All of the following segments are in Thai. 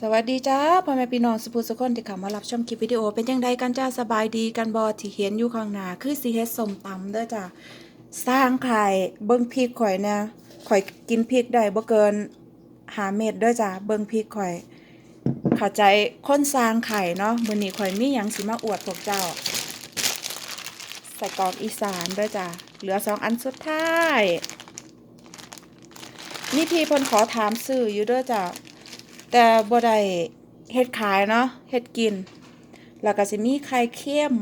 สวัสดีจ้าพ่อแม่พี่น้องสุภูสุคนที่เข้ามารับชมคลิปวิดีโอเป็นยังไงกันจ้าสบายดีกันบอที่เห็นอยู่ข้างหน้าคือสีเฮดสมตำเด้อจ้าสร้างไข่เบิ่งพริกข่อยเนี่ยข่อยกินพริกได้บ่เกินหาเม็ดเด้อจ้าเบิ่งพริกข่อยเข้าใจคนสร้างไข่เนาะมื้อนี้ข่อยมีหยังสิมาอวดพวกเจ้าใส่กรอกอีสานเด้อจ้าเหลือสองอันสุดท้ายนี่พี่พนขอถามซื้ออยู่เด้อจ้า แต่บ่ได้เฮ็ดขายเนาะเฮ็ดกิน แล้วก็สิมีไข่เค็ม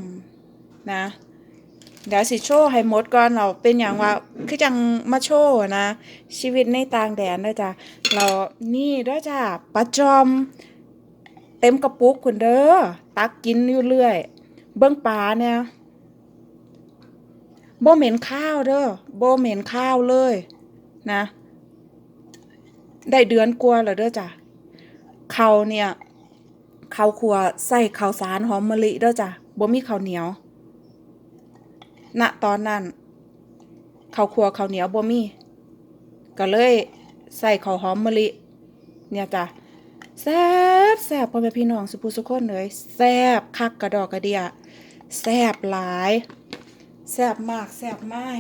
นะ เดี๋ยวสิโชว์ให้หมดก่อนเราเป็นอย่างว่าคือจังมาโชว์นะ ชีวิตในต่างแดนเด้อจ้ะเรานี่เด้อจ้ะปลาจอม เต็มกระปุกคุณเด้อตักกินอยู่เรื่อย เบิ่งปลาเนี่ยบ่เหม็นข้าวเด้อบ่เหม็นข้าวเลยนะ ได้เดือนกว่าแล้วเด้อจ้ะ เขาวเนี่ยข้าวคั่วใส่ข้าวสารหอมมะลิเด้อจ้ะบ่มีข้าวเหนียว ณ ตอนนั้นข้าวคั่วข้าวเหนียวบ่มี ก็เลยใส่ข้าวหอมมะลิ เนี่ยจ้ะแซ่บแซ่บพ่อแม่พี่น้องสุภูสุคนเลยแซ่บคักกระดอกกระเดียแซ่บหลายแซ่บมากแซ่บมาก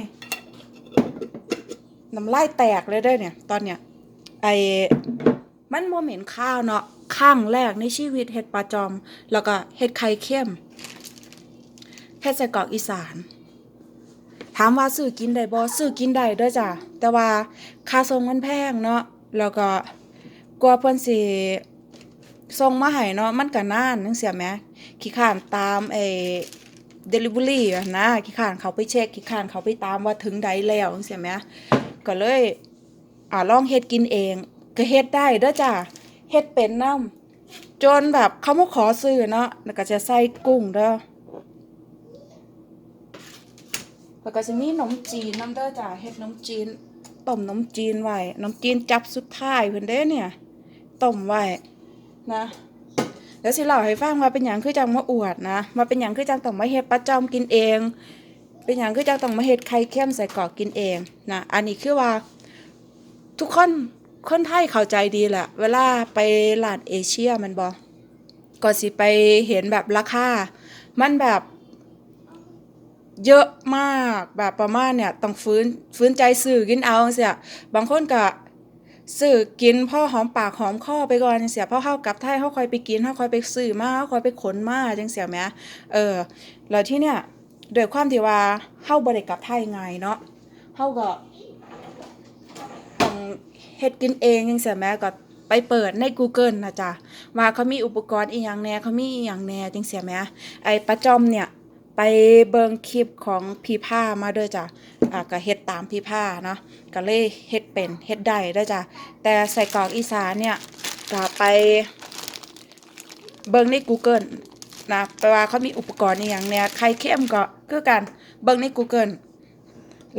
น้ำลายแตกเลยเด้อเนี่ย ตอนเนี้ยไอ มันโมเหม็นข้าวเนาะข้างแรกในชีวิตเห็ดปลาจอม แล้วก็เห็ดไข่เค็มเห็ดใส่กรอกอีสาน ถามว่าซื้อกินได้บ่ซื้อกินได้ด้อจ้ะแต่ว่าค่าส่งมันแพงเนาะแล้วก็กว่าเพิ่นสิส่งมาให้เนาะมันก็นานจังเสียแหมขี้ข้านตามไอ้ delivery อะนะขี้ข้านเขาไปเช็คขี้ข้านเขาไปตามว่าถึงใดแล้วจังเสียแหมก็เลยอ่าลองเฮ็ดกินเอง ก็เฮ็ดได้เด้อจ้ะเฮ็ดเป็นน้ำจนแบบเขามาขอซื้อเนาะแล้วก็จะใส่กุ้งเด้อแล้วก็จะมีนมจีนน้ำเด้อจ้ะเฮ็ดนมจีนต้มนมจีนไว้นมจีนจับสุดท้ายเพิ่นเด้อเนี่ยต้มไว้นะเดี๋ยวสิเล่าให้ฟังว่าเป็นหยังคือจังมาอวดนะมาเป็นหยังคือจังต้องมาเฮ็ดประจอมกินเอง เป็นหยังคือจังต้องมาเฮ็ดไข่เค็มใส่กรอกกินเองนะอันนี้คือว่าทุกคน คนไทยเข้าใจดีแหละ เวลาไปร้านเอเชียมันบอกก็สิไปเห็นแบบราคา มันแบบเยอะมากแบบประมาณเนี่ยต้องฟื้นฟื้นใจสื่อกินเอาเสียบางคนก็สื่อกินพ่อหอมปากหอมคอไปก่อนเสียพ่อเข้ากลับไทยเขาคอยไปกินเขาคอยไปซื้อมาเขาคอยไปขนมาจังเสียแหมเออแล้วที่เนี่ยด้วยความที่ว่าเข้าบริกับไทยไงเนาะเข้าก็ เฮ็ดกินเองจังซี่แหม่ก็ไปเปิดใน Google นะจ๊ะว่าเขามีอุปกรณ์อีหยังแหน่เขามีอีหยังแหน่จังซี่แหม่ไอ้ประจอมเนี่ยไปเบิ่งคลิปของพี่ผ้ามาเด้อจ้ะอ่าก็เฮ็ดตามพี่ผ้าเนาะก็เลยเฮ็ดเป็นเฮ็ดได้เด้อจ้ะแต่ใส่กรอกอีสานเนี่ยก็ไปเบิ่งใน Google นะแปลว่าเขามีอุปกรณ์อีหยังแหน่ไข่เค็มก็คือกันเบิ่งใน Google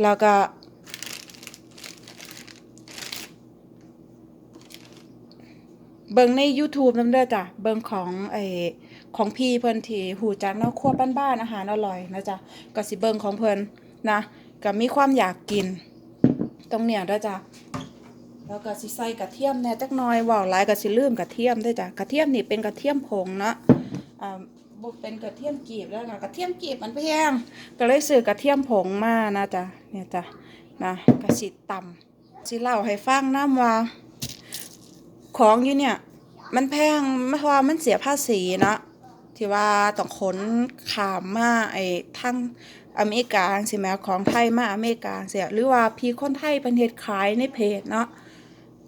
แล้วก็ เบิ่งใน YouTube นำเด้อจ้ะ เบิ่งของไอ้ของพี่เพิ่นที่หูจักเนาะครัวบ้านๆอาหารอร่อยนะจ๊ะก็สิเบิ่งของเพิ่นนะก็มีความอยากกิน ตรงเนี้ยเด้อจ้ะแล้วก็สิใส่กระเทียมแหน่จักหน่อยเว้าหลายก็สิลืมกระเทียมเด้จ้ะกระเทียมนี่เป็นกระเทียมผงเนาะอ่าบ่เป็นกระเทียมกีบแล้วนะกระเทียมกีบมันแพงก็เลยซื้อกระเทียมผงมานะจ๊ะเนี่ยจ้ะนะก็สิตำสิเล่าให้ฟังนำว่า ของอยู่เนี่ย มันแพงไม่เพราะว่ามันเสียภาษีเนาะที่ว่าต้องขนขามมาไอ้ทั้งอเมริกาใช่ไหมของไทยมาอเมริกาเสียหรือว่าพี่คนไทยเป็นเฮ็ดขายในเพจเนาะ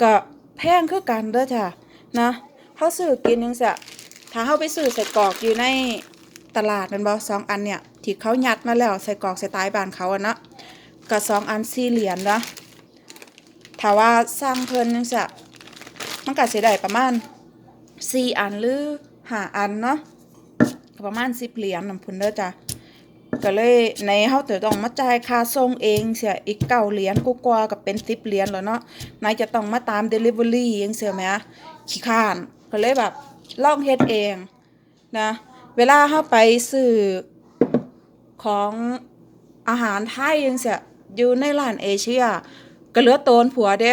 ก็แพงคือกันเด้อจ้ะนะเขาซื้อกินยังเสียถ้าเขาไปซื้อใส่กรอกอยู่ในตลาดมันบอสองอันเนี่ยที่เขายัดมาแล้วใส่กรอกใส่ตายบานเขาอะนะก็สองอันสี่เหรียญนะถ้าว่าสร้างเพิ่นยังเสีย มันก็สิได้ประมาณสี่อันหรือห้าอันเนาะประมาณสิบเหรียญนำพุ่นเด้อจ้ะก็เลยในเฮาจะต้องมาจ่ายค่าส่งเองเสียอีกเก้าเหรียญกว่าๆก็เป็นสิบเหรียญแล้วเนาะนายจะต้องมาตาม delivery ยังเสียไหมขี้ข้านก็เลยแบบลองเฮ็ดเองนะเวลาเฮาไปซื้อของอาหารไทยยังเสียอยู่ในร้านเอเชียก็เหลือโตนผัวเด้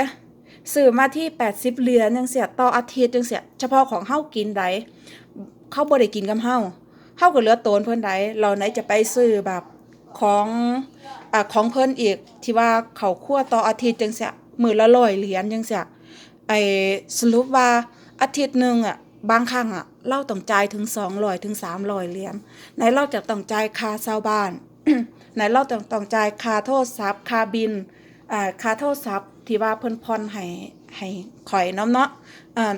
ซื้อมาที่ 80 เหรียญจังเสียต่ออาทิตย์จังเสียเฉพาะของเฮากินใดเขาบ่ได้กินกับเฮาเฮาก็เหลือโตนเพิ่นใดเราไหนจะไปซื้อแบบของอ่าของเพิ่นอีกที่ว่าเขาคั่วต่ออาทิตย์จังเสียมื้อละ100เหรียญจังเสียไอ้สรุปว่าอาทิตย์หนึงอะบางครั้งอะเราต้องจ่ายถึง200ถึง300เหรียญไหนเราจะต้องจ่ายค่าเช่าบ้านไหนเราต้องต้องจ่ายค่าโทรศัพท์ค่าบินอ่าค่าโทรศัพท์ ที่ว่าเพิ่นผ่อนให้ให้ข่อยน้ำเนาะอ่า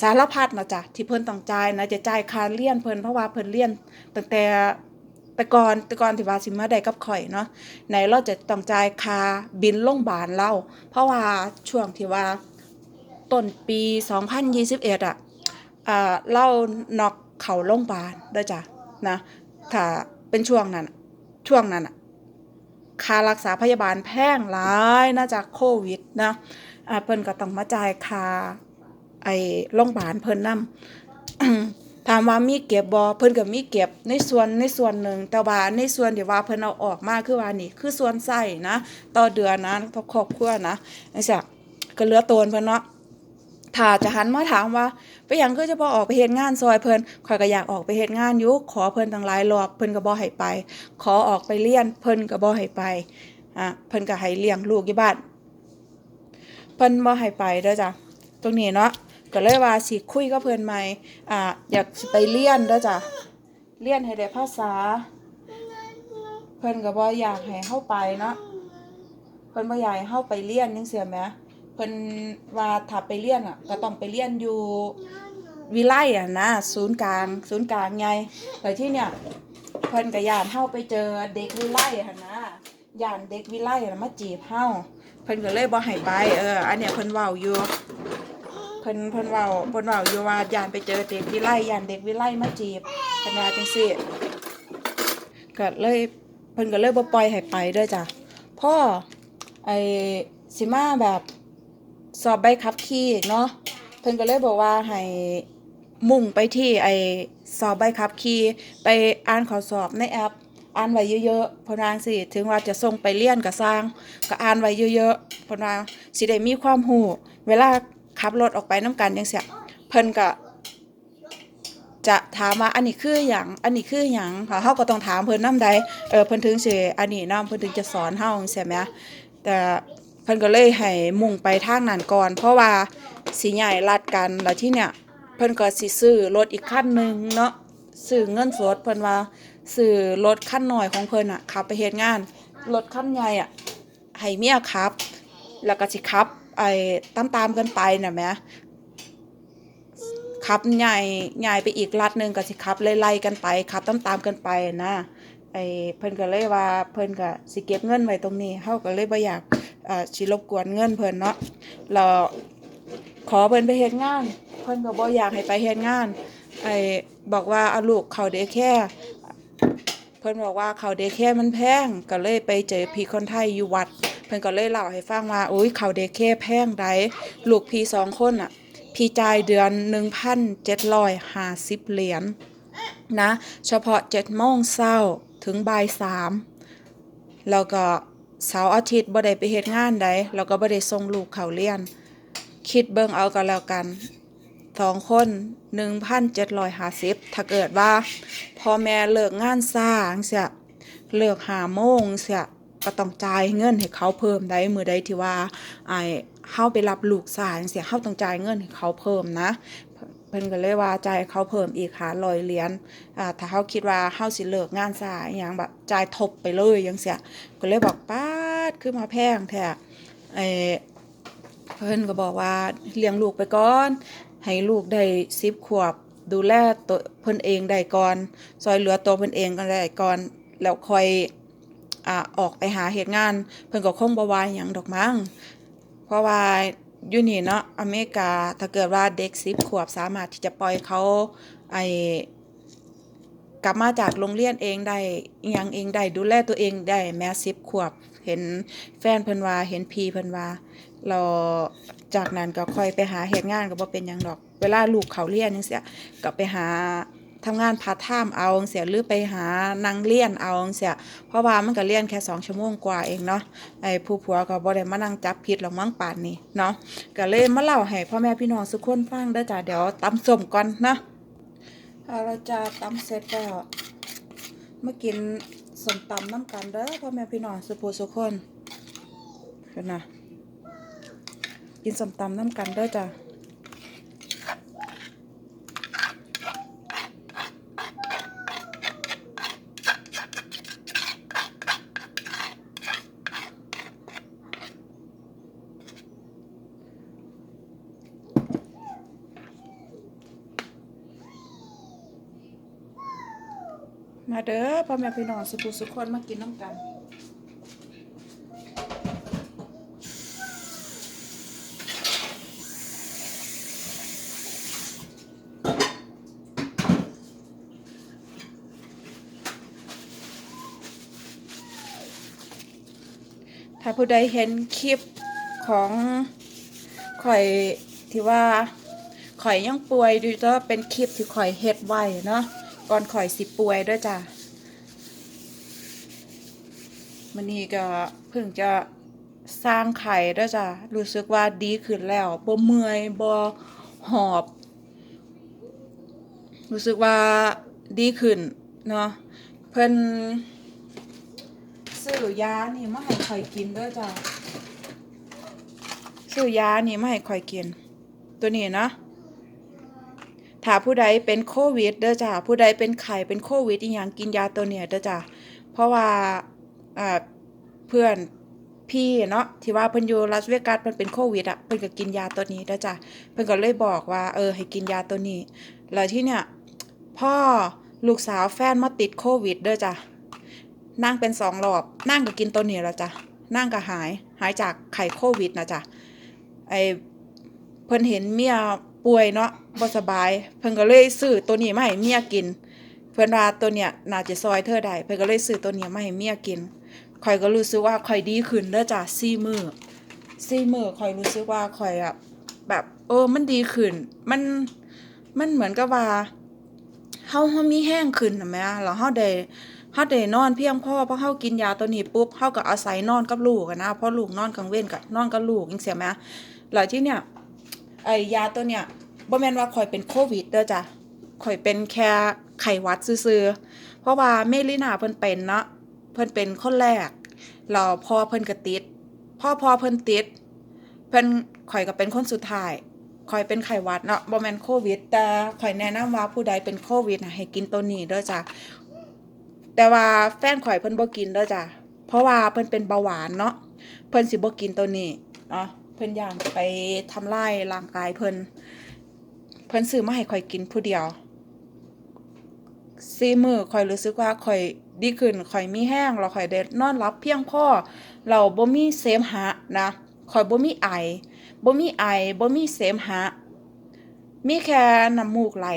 สารพัดเนาะจ้ะที่เพิ่นต้องจ่ายนะจะจ่ายค่าเรียนเพิ่นเพราะว่าเพิ่นเรียนตั้งแต่แต่ก่อนแต่ก่อนที่ว่าสิมาได้กับข่อยเนาะไหนเราจะต้องจ่ายค่าบินโรงพยาบาลเราเพราะว่าช่วงที่ว่าต้นปี 2021อะอ่าเรานอกเข้าโรงพยาบาลด้อจ้ะนะถ้าเป็นช่วงนั้นช่วงนั้นอะ ค่ารักษาพยาบาลแพงหลายนะจากโควิดนะอ่าเพิ่นก็ต้องมาจ่ายค่าไอ้โรงพยาบาลเพิ่นนำถามว่ามีเก็บบ่เพิ่นก็มีเก็บในส่วนในส่วนหนึ่งแต่ว่าในส่วนที่ว่าเพิ่นเอาออกมาคือว่านี่คือส่วนใส่นะ ต่อเดือนนะต่อครอบครัวนะจังซี่ก็เหลือโตนเพิ่นเนาะ ถ้าจะหันมาถามว่า ไปหยังคือจะบ่ออกไปเฮ็ดงานซอยเพิ่นข่อยก็อยากออกไปเฮ็ดงานอยู่ขอเพิ่นตั้งหลายรอบเพิ่นก็บ่ให้ไป ขอออกไปเรียนเพิ่นก็บ่ให้ไปอะเพิ่นก็ให้เลี้ยงลูกอยู่บ้านเพิ่นบ่ให้ไปเด้อจ้ะตรงนี้เนาะก็เลยว่าสิคุยกับเพิ่นใหม่อ่าอยากไปเรียนเด้อจ้ะเรียนให้ได้ภาษา เพิ่นก็บ่อยากให้เฮาไปเนาะเพิ่นบ่อยากให้เฮาไปเรียนจังซี่แหม เพิ่นว่าถ้าไปเรียนอะ ก็ต้องไปเรียนอยู่วิไลอะนะศูนย์กลาง ศูนย์กลางไงแต่ที่เนี่ยเพิ่นก็ยานเฮาไปเจอเด็กวิไลหั่นนะยานเด็กวิไลน่ะมาจีบเฮาเพิ่นก็เลยบ่ให้ไปเอออันเนี้ยเพิ่นเว้าอยู่เพิ่นเพิ่นเว้าเพิ่นเว้าอยู่ว่ายานไปเจอเด็กวิไลยานเด็กวิไลมาจีบเพิ่นว่าจังซี่ก็เลยเพิ่นก็เลยบ่ปล่อยให้ไปเด้อจ้ะพ่อไอ้สิมาแบบ สอบใบขับขี่เนาะเพิ่นก็เลยบอกว่าให้มุ่งไปที่ไอสอบใบขับขี่ไปอ่านข้อสอบในแอป อ่านไว้เยอะๆพนางสิถึงว่าจะส่งไปเรียนก็สร้างก็อ่านไว้เยอะๆพนว่าสิได้มีความรู้เวลาขับรถออกไปน้ำกันจังซี่เพิ่นก็จะถามว่าอันนี้คือหยังอันนี้คือหยังค่ะเฮาก็ต้องถามเพิ่นนำใดเออเพิ่นถึงสิอันนี้นํเพิ่นถึงจะสอนเฮาจังซี่แหมแต่ เพิ่นก็เลยให้มุ่งไปทางนั้นก่อน เพราะว่าสิย้ายลัดกันแล้วที่เนี่ยเพิ่นก็สิซื้อรถอีกคันหนึ่งเนาะซื้อเงินสดเพิ่นว่าซื้อรถคันหน้อยของเพิ่นอะขับไปเฮ็ดงานรถคันใหญ่อะให้เมียขับ แล้วก็สิขับไอ้ตามๆกันไปน่ะแหมขับใหญ่ใหญ่ไปอีกลัดหนึ่งก็สิขับไล่ๆกันไปขับตามๆกันไปนะไอ้เพิ่นก็เลยว่าเพิ่นก็สิเก็บเงินไว้ตรงนี้เฮาก็เลยบ่อยาก อ่าสิรบกวนเงินเพิ่นเนาะแล้วขอเพิ่นไปเฮ็ดงาน เพิ่นก็บ่อยากให้ไปเฮ็ดงานไอ้บอกว่าเอาลูกเข้าเดแค่เพิ่นบอกว่าเข้าเดแค่มันแพงก็เลยไปเจอพี่คนไทยอยู่วัด เพิ่นก็เลยเล่าให้ฟังว่าโอ้ยเข้าเดแค่แพงใดลูกพี่สองคนน่ะ พี่จ่ายเดือน1,750เหรียญนะ เฉพาะ7โมงเช้าถึงบ่าย3แล้วก็ เสาร์อาทิตย์บ่ได้ไปเฮ็ดงานใดแล้วก็บ่ได้ส่งลูกเข้าเรียน คิดเบิ่งเอากันแล้วกันสองคนหนึ่งพันเจ็ดร้อยห้าสิบถ้าเกิดว่าพ่อแม่เลิกงานสร้างเสียเลิกหาโมงเสียก็ต้องจ่ายเงินให้เขาเพิ่มได้มือใดที่ว่าไอ้เฮาไปรับลูกสายเสียเฮาต้องจ่ายเงินให้เขาเพิ่มนะ เพิ่นก็เลยว่าจ่ายเขาเพิ่มอีกหาร้อยเหรียญอ่าถ้าเฮาคิดว่าเฮาสิเลิกงานสายอหย่างแบบจ่ายทบไปเลยจังเสียก็เลยบอกป๊าดขึ้นมาแพงแท้ไอเพิ่นก็บอกว่าเลี้ยงลูกไปก่อน ให้ลูกได้สิบขวบ ดูแลตัวเพิ่นเองได้ก่อนซอยเหลือตัวเพิ่นเองก็ได้ก่อนแล้วค่อยอ่าออกไปหาเฮ็ดงาน เพิ่นก็คงบ่ว่าหยังดอกมั้งเพราะว่า อยู่นี่เนาะอเมริกาถ้าเกิดว่าเด็ก10ขวบสามารถที่จะปล่อยเขาไอกลับมาจากโรงเรียนเองได้ยังเองได้ดูแลตัวเองได้แม้10ขวบ เห็นแฟนเพิ่นว่าเห็นพี่เพิ่นว่าเราจากนั้นก็ค่อยไปหาเฮ็ดงานก็บ่เป็นยังดอก เวลาลูกเขาเรียนจังซี่ก็ไปหา ทำงานพาร์ทไทม์เอาเสียหรือไปหานางเรียนเอาเสียเพราะว่ามันก็เรียนแค่สองชั่วโมงกว่าเองเนาะไอ้ผู้ผัวก็บ่ได้มานั่งจับผิดหรอกมั้งป่านนี้เนาะก็เลยมาเล่าให้พ่อแม่พี่น้องทุกคนฟังเด้จ้ะเดี๋ยวตำส้มก่อนนะเอาละจ้าตำเสร็จแล้วมากินส้มตำน้ำกันเด้อพ่อแม่พี่น้องสุภูสุคนเห็นนะกินส้มตำน้ำกันเด้อจ้ะ มาเด้อพ่อแม่พี่น้องสุขุสุขคนมากินน้ำกันถ้าผู้ใดเห็นคลิปของข่อยที่ว่าข่อยยังป่วยดูจะเป็นคลิปที่ข่อยเฮ็ดไว้เนาะ ก่อนข่อยสิป่วยด้วยจ้ะมันนี้ก็เพิ่งจะสร้างไข่ด้วยจ้ะรู้สึกว่าดีขึ้นแล้วบ่เมื่อยบ่หอบ รู้สึกว่าดีขึ้นเนาะเพิ่นซื้อยานี่มาให้ข่อยกินด้อจ้ะซื้อยานี่มาให้ข่อยกิน ตัวนี้นะ ถ้าผู้ใดเป็นโควิดเด้อจ้ะผู้ใดเป็นไข้เป็นโควิดอีหยังกินยาตัวเนี้ยเด้อจ้ะเพราะว่าเพื่อนพี่เนาะที่ว่าเพิ่นอยู่ลาสเวกัสเพิ่นเป็นโควิดอะเพิ่นก็กินยาตัวนี้เด้อจ้ะเพิ่นก็เลยบอกว่าเออให้กินยาตัวนี้ แล้วที่เนี่ยพ่อลูกสาวแฟนมาติดโควิดเด้อจ้ะนั่งเป็นสองรอบนั่งก็กินตัวนี้แล้วจ้ะนั่งก็หายหายจากไข้โควิดนะจ้ะไอเพิ่นเห็นเมีย ป่วยเนาะบ่สบาย เพิ่นก็เลยซื้อตัวนี้มาให้เมียกิน เพิ่นว่าตัวเนี้ยน่าจะซอยเธอได้เพิ่นก็เลยซื้อตัวเนี้ยมาให้เมียกินข่อยก็รู้สึกว่าข่อยดีขึ้นเด้อจ้ะสี่มื้อสี่มื้อข่อยรู้สึกว่าข่อยอะแบบเออมันดีขึ้น มันมันเหมือนกับว่าเฮาเฮามีแห้งขึ้นนะแม่แล้วเฮาได้เฮาได้นอนเพียงพอเพราะเฮากินยาตัวนี้ปุ๊บเฮาก็อาศัยนอนกับลูกนะเพราะลูกนอนกลางเว้นก็นอนกับลูกจังซี่แหมแล้วที่เนี่ย ไอ้ยาตัวเนี่ยบ่แม่นว่าข่อยเป็นโควิดเด้อจ้ะข่อยเป็นแค่ไข้หวัดซื่อๆเพราะว่าเมลินาเพิ่นเป็นเนาะเพิ่นเป็นคนแรกแล้วพอเพิ่นก็ติดพ่อพอเพิ่นติด เพิ่นข่อยก็เป็นคนสุดท้ายข่อยเป็นไข้หวัดเนาะบ่แม่นโควิด แต่ข่อยแนะนำว่าผู้ใดเป็นโควิดน่ะให้กินตัวนี้เด้อจ้ะแต่ว่าแฟนข่อยเพิ่นบ่กินเด้อจ้ะเพราะว่าเพิ่นเป็นเบาหวานเนาะเพิ่นสิบ่กินตัวนี้เนาะ พิ่นย่านไปทำลายร่างกายเพิ่นเพิ่นซื้อมาให้ข่อยกินผู้เดียวสี่มื้อข่อยรู้สึกว่าข่อยดีขึ้นข่อยมีแห้งแล้วข่อยได้นอนหลับเพียงพอเราบ่มีเสมหะนะข่อยบ่มีไอบ่มีไอบ่มีเสมหะ มีแค่น้ำมูกไหล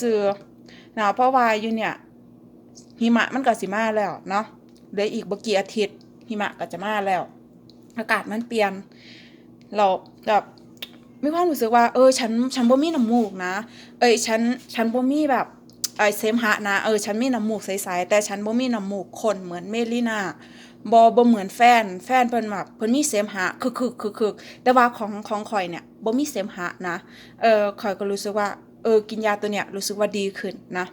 ซื่อๆนะเพราะว่าอยู่เนี่ยหิมะมันก็สิมาแล้วเนาะเหลืออีกบ่กี่อาทิตย์หิมะก็จะมาแล้ว อากาศมันเปลี่ยน เราแบบมีความรู้สึกว่า เออ ฉันฉันบ่มีน้ำมูกนะ เอ้ยฉันฉันบ่มีแบบไอเซมหะนะเออฉันมีน้ำมูกใสๆแต่ฉันบ่มีน้ำมูกข้นเหมือนเมลินาบ่บ่เหมือนแฟน แฟนเพิ่นแบบเพิ่นมีเสมหะคึกๆๆๆแต่ว่าของของข่อยเนี่ยบ่มีเสมหะนะเออข่อยก็รู้สึกว่าเออกินยาตัวเนี้ยรู้สึกว่าดีขึ้นนะ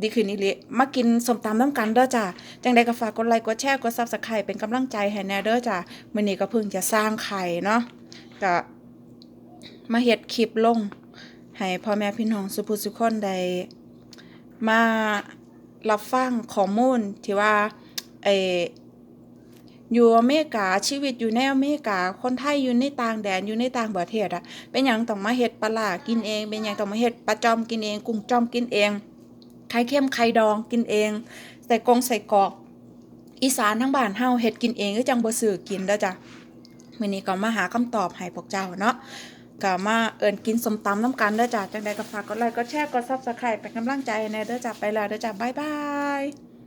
ดีขึ้นนี่เละมากินสมตำน้ำกันเด้อจ้าจังใดก็ฝากกดไลค์กดแชร์กดซับสไครต์เป็นกำลังใจให้แน่เด้อจ้ามื้อนี้ก็เพิ่งจะสร้างไข่เนาะ ก็มาเฮ็ดคลิปลง ให้พ่อแม่พี่น้องสุภุสุคนได้มารับฟังข้อมูลที่ว่าเออยู่อเมริกาชีวิตอยู่ในอเมริกาคนไทยอยู่ในต่างแดนอยู่ในต่างประเทศอะเป็นหยังต้องมาเฮ็ดปลาร้ากินเอง เป็นหยังต้องมาเฮ็ดปลาจอมกินเอง กุ้งจอมกินเองไข่เค็มไข่ดองกินเองใส่กรงใส่กอก อีสานทั้งบ้านเฮาเฮ็ดกินเองก็จังบ่ซื้อกินเด้อจ้ะ มื้อนี้ก็มาหาคำตอบให้พวกเจ้าเนาะก็มาเอิญกินสมตำน้ำกันเด้อจ้ะจังใดก็ฝากกดไลค์กดแชร์กดซับสไครป์เป็นกำลังใจในเด้อจ้ะไปแล้วเด้อจ้ะบ๊ายบาย